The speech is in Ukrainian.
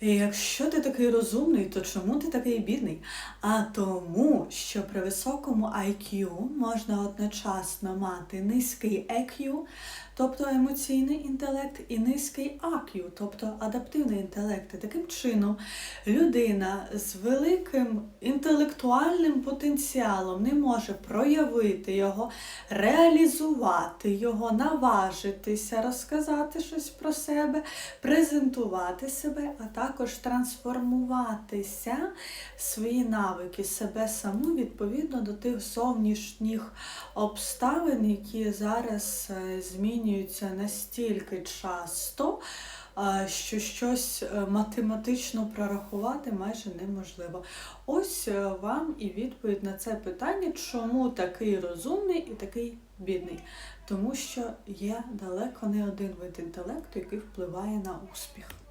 І якщо ти такий розумний, то чому ти такий бідний? А тому, що при високому IQ можна одночасно мати низький EQ, тобто емоційний інтелект, і низький AQ, тобто адаптивний інтелект. І таким чином людина з великим інтелектуальним потенціалом не може проявити його, реалізувати його, наважитися, розказати щось про себе, презентувати себе, а також трансформуватися свої навики, себе саму відповідно до тих зовнішніх обставин, які зараз е, змінюються настільки часто, е, що щось е, математично прорахувати майже неможливо. Ось вам і відповідь на це питання, чому такий розумний і такий бідний. Тому що є далеко не один вид інтелекту, який впливає на успіх.